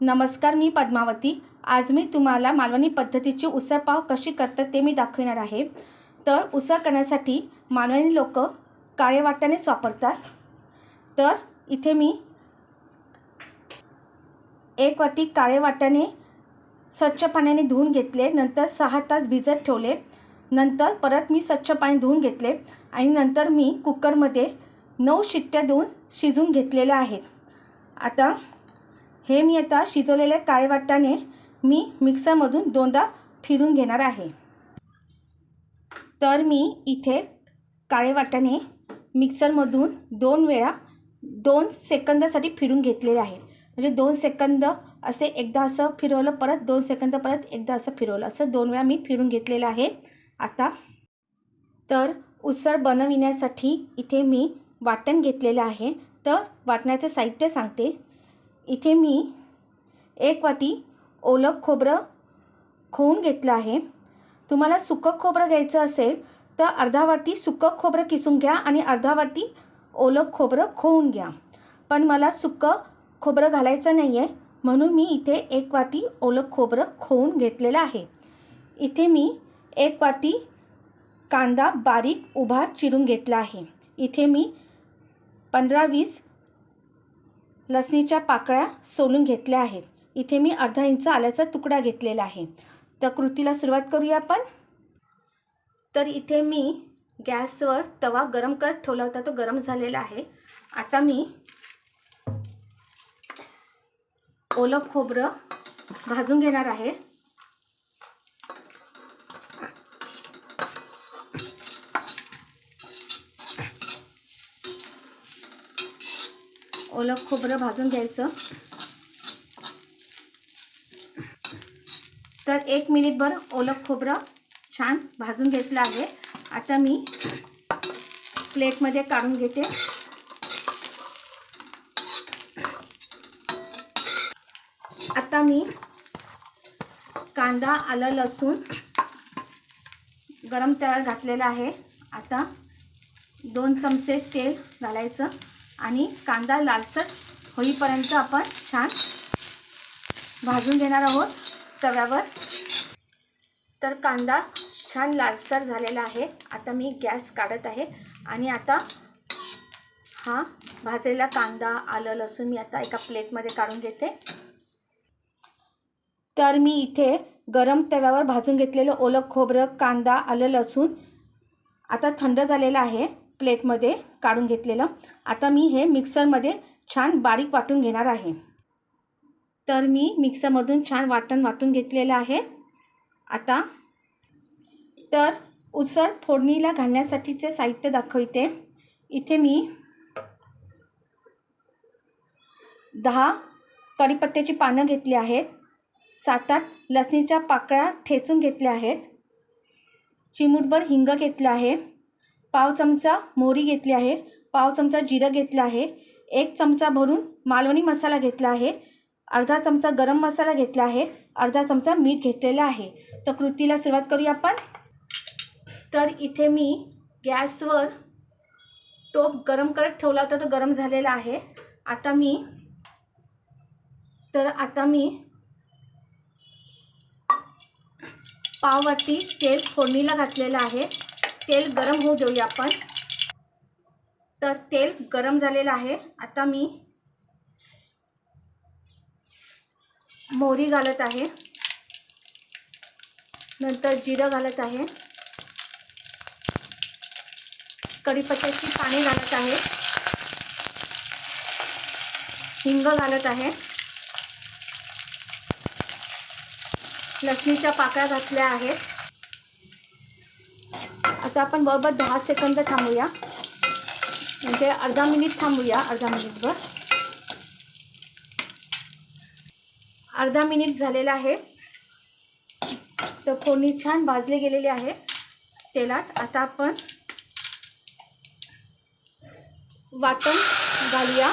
नमस्कार मी पद्मावती. आज मी तुम्हाला मालवणी पद्धतीची उसळपाव कशी करतात ते मी दाखवणार आहे. तर उसळ करण्यासाठी मालवणी लोक काळे वाट्यानेच वापरतात. तर इथे मी एक वाटी काळे वाट्याने स्वच्छ पाण्याने धुवून घेतले. नंतर सहा तास भिजत ठेवले. नंतर परत मी स्वच्छ पाणी धुवून घेतले आणि नंतर मी कुकरमध्ये नऊ शिट्ट्या देऊन शिजून घेतलेल्या आहेत. आता हे मी आता शिजवलेल्या काळे वाटाणे मी मिक्सरमधून दोनदा फिरून घेणार आहे. तर मी इथे काळे वाटाणे मिक्सरमधून दोन वेळा दोन सेकंदासाठी फिरून घेतलेले आहेत. म्हणजे दोन सेकंद असे एकदा असं फिरवलं परत दोन सेकंद परत एकदा असं फिरवलं. असं दोन वेळा मी फिरून घेतलेलं आहे आता. तर उसळ बनविण्यासाठी इथे मी वाटण घेतलेलं आहे. तर वाटण्याचं साहित्य सांगते. इथे मी एक वाटी ओलं खोबरं खोवून घेतलं आहे. तुम्हाला सुकं खोबरं घ्यायचं असेल तर अर्धा वाटी सुकं खोबरं किसून घ्या आणि अर्धा वाटी ओलं खोबरं खोवून घ्या. पण मला सुकं खोबरं घालायचं नाही आहे म्हणून मी इथे एक वाटी ओलं खोबरं खोवून घेतलेलं आहे. इथे मी एक वाटी कांदा बारीक उभार चिरून घेतला आहे. इथे मी पंधरा वीस लसणीच्या पाकळ्या सोलून घेतल्या आहेत. इथे मी अर्धा इंच आल्याचा तुकडा घेतलेला आहे. तर कृतीला सुरुवात करूया आपण. तर इथे मी गॅसवर तवा गरम करत ठेवला होता तो गरम झालेला आहे. आता मी ओलं खोबरं भाजून घेणार आहे. ओलं खोबरं भाजून घ्यायचं. तर एक मिनिटभर ओलं खोबरं छान भाजून घेतलं आहे. आता मी प्लेटमध्ये काढून घेते. आता मी कांदा आलं लसूण गरम तव्यावर घातलेलं आहे. आता दोन चमचे तेल घालायचं. आणि कांदा लालसर होईपर्यंत आपण छान भाजून घेणार आहोत तव्यावर. तर कांदा छान लालसर झालेला आहे. आता मी गॅस काढत आहे आणि आता हा भाजलेला कांदा आलं लसूण मी आता एका प्लेटमध्ये काढून घेते. तर मी इथे गरम तव्यावर भाजून घेतलेलं ओलं खोबरं कांदा आलं लसूण आता थंड झालेलं आहे. प्लेटमध्ये काढून घेतलेलं. आता मी हे मिक्सरमध्ये छान बारीक वाटून घेणार आहे. तर मी मिक्सरमधून छान वाटण वाटून घेतलेलं आहे. आता तर उसळ फोडणीला घालण्यासाठीचे साहित्य दाखवते. इथे मी दहा कढीपत्त्याची पानं घेतली आहेत. सात आठ लसणीच्या पाकळ्या ठेचून घेतल्या आहेत. चिमूटभर हिंग घेतलं आहे. पाव चमचा मोहरी घेतली आहे पाव चमचा जिरं घेतलं आहे एक चमचा भरून मालवणी मसाला घेतला आहे अर्धा चमचा गरम मसाला घेतला आहे अर्धा चमचा मीठ घेतलेला आहे. तर कृतीला सुरुवात करूया आपण. तर इथे मी गॅसवर टोप गरम करत ठेवला होता तो गरम झालेला आहे. आता मी तर आता मी पाववाटी तेल फोडणीला घातलेलं आहे. तेल गरम होऊ देऊया आपण. तर तेल गरम झालेलं आहे. आता मी मोहरी घालत आहे. नंतर जिरं घालत आहे. कढीपत्त्याची पाने घालत आहे. हिंग घालत आहे. लसणीच्या पाकळ्या घातल्या आहेत. आता आपण बरोबर दहा सेकंद थांबूया. म्हणजे अर्धा मिनिट थांबूया अर्धा मिनिटभर. अर्धा मिनिट झालेला आहे. तर फोडणी छान भाजले गेलेले आहे तेलात. आता आपण वाटण घालूया.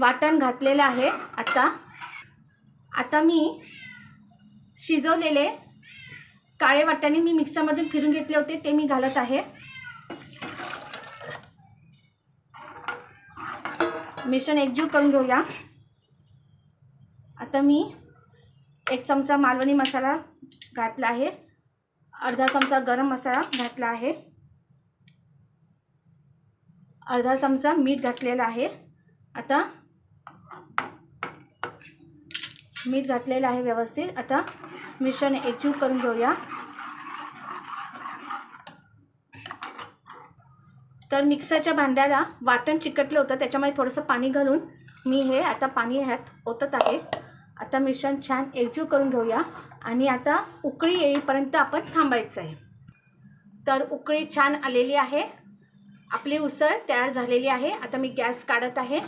वाटण घातलेलं आहे आता. आता मी शिजवलेले काळे वाट्याने मी मिक्सरमधून फिरून घेतले होते ते मी घालत आहे. मिश्रण एकजीव करून घेऊया. आता मी एक चमचा मालवणी मसाला घातला आहे. अर्धा चमचा गरम मसाला घातला आहे. अर्धा चमचा मीठ घातलेलं आहे. आता मीठ घातलेलं आहे व्यवस्थित. आता मिश्रण एकजीव करून घेऊया. तर मिक्सरच्या भांड्याला वाटण चिकटलं होतं त्याच्यामुळे थोडंसं पाणी घालून मी हे आता पाणी ह्यात ओतत आहे. आता मिश्रण छान एकजीव करून घेऊया. आणि आता उकळी येईपर्यंत आपण थांबायचं आहे. तर उकळी छान आलेली आहे. आपली उसळ तयार झालेली आहे. आता मी गॅस काढत आहे.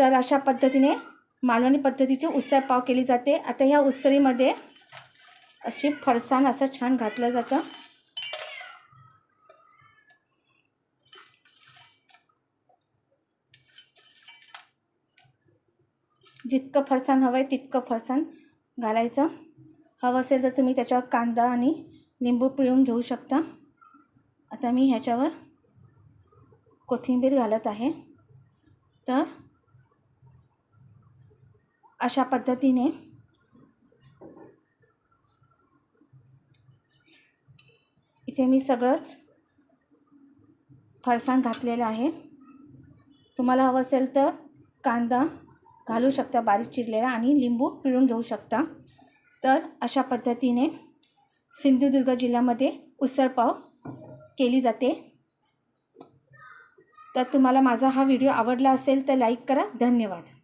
तर अशा पद्धतीने मालवणी पद्धतीची उसळ पाव केली जाते. आता ह्या उसळीमध्ये अशी फरसाण असं छान घातलं जातं. जितकं फरसाण हवं आहे तितकं फरसाण घालायचं. हवं असेल तर तुम्ही त्याच्यावर कांदा आणि लिंबू पिळून घेऊ शकता. आता मी ह्याच्यावर कोथिंबीर घालत आहे. तर अशा पद्धतीने इथे मी सगळंच फरसाण घातलेलं आहे. तुम्हाला हवं असेल तर कांदा घालू शकता बारीक चिरलेला आणि लिंबू पिळून घेऊ शकता. तर अशा पद्धतीने सिंधुदुर्ग जिल्ह्यामध्ये उसळपाव केली जाते. तर तुम्हाला माझा हा व्हिडिओ आवडला असेल तर लाईक करा. धन्यवाद.